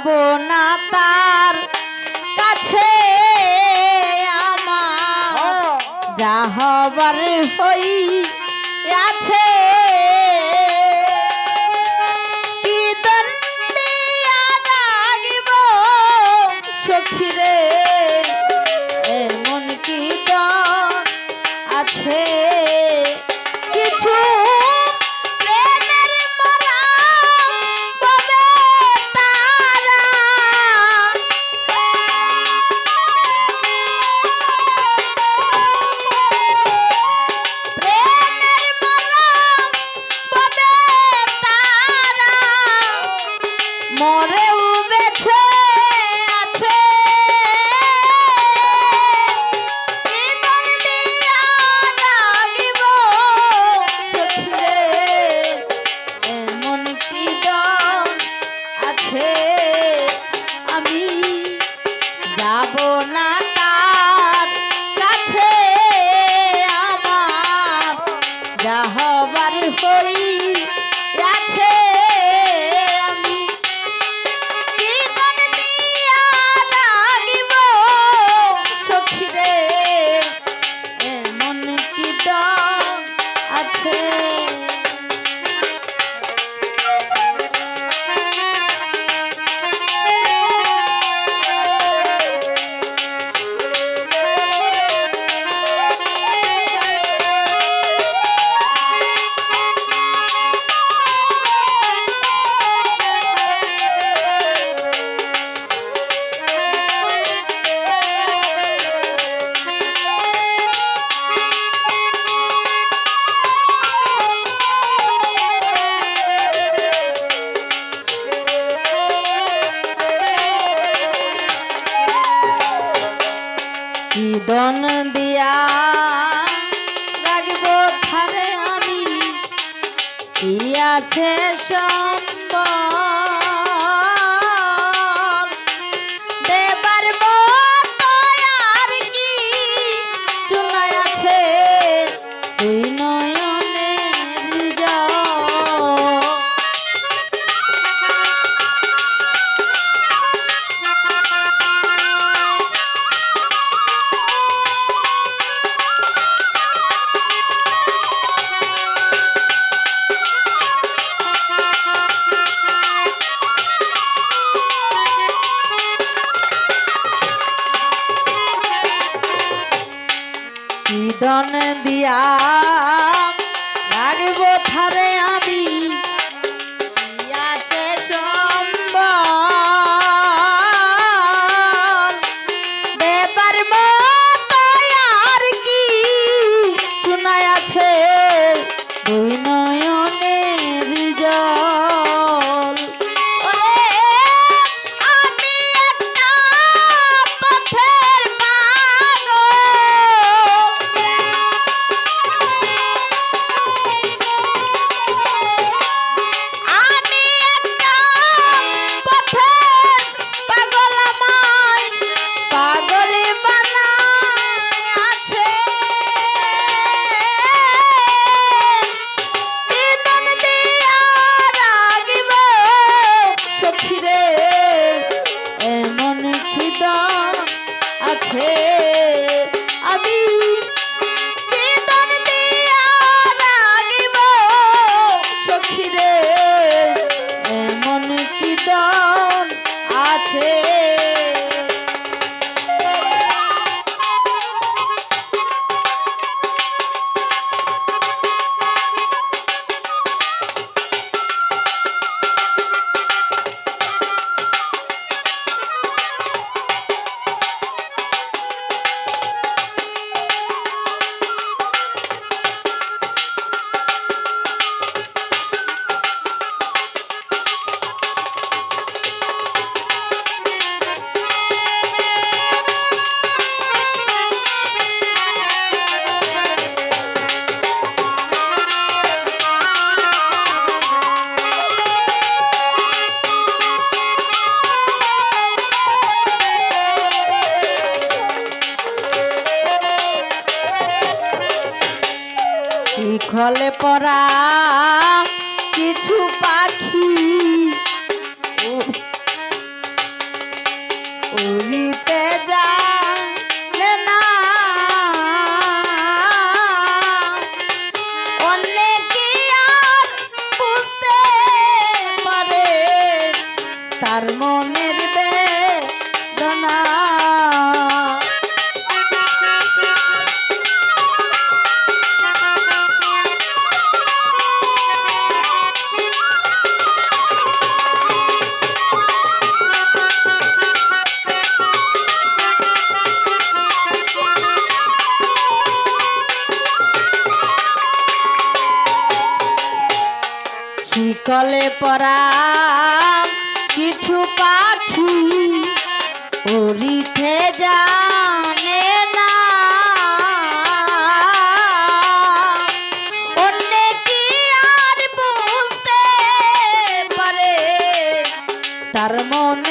যাব না তার কাছে আমার হ্যাঁ। যাহবার হই attention. কথারে আমি সখিরে এমন কি দল আছে? বিকলে পরা কিছু পাখি উড়িতে জানে না। অন্য কি আর বুঝতে পারে? তার মনে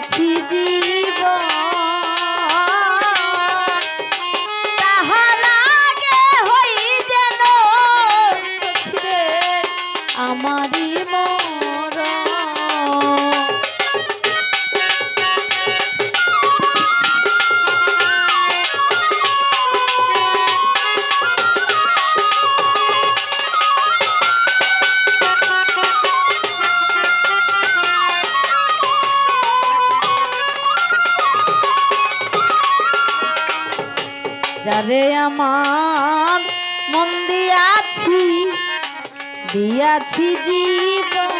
আছি যে রে আমার মন দিয়াছি দিয়াছি জীবন।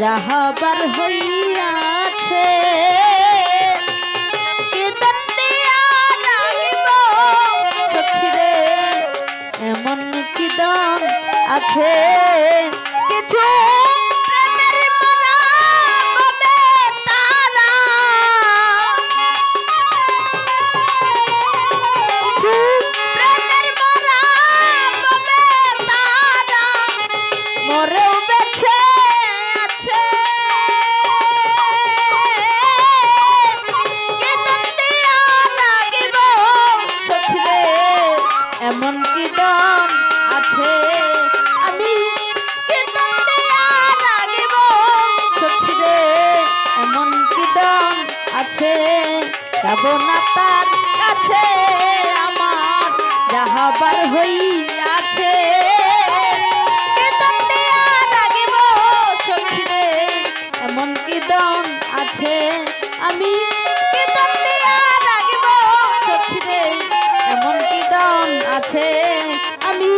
যাহাবার হইয়াছে এমন কি দাম আছে? কিছু যাব না তার কাছে, আমার যাহাবার দিয়া রাগিব এমন কি দন আছে? আমি এমন কি দন আছে? আমি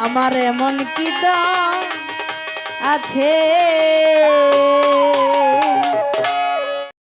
আমার এমন কি দাম আছে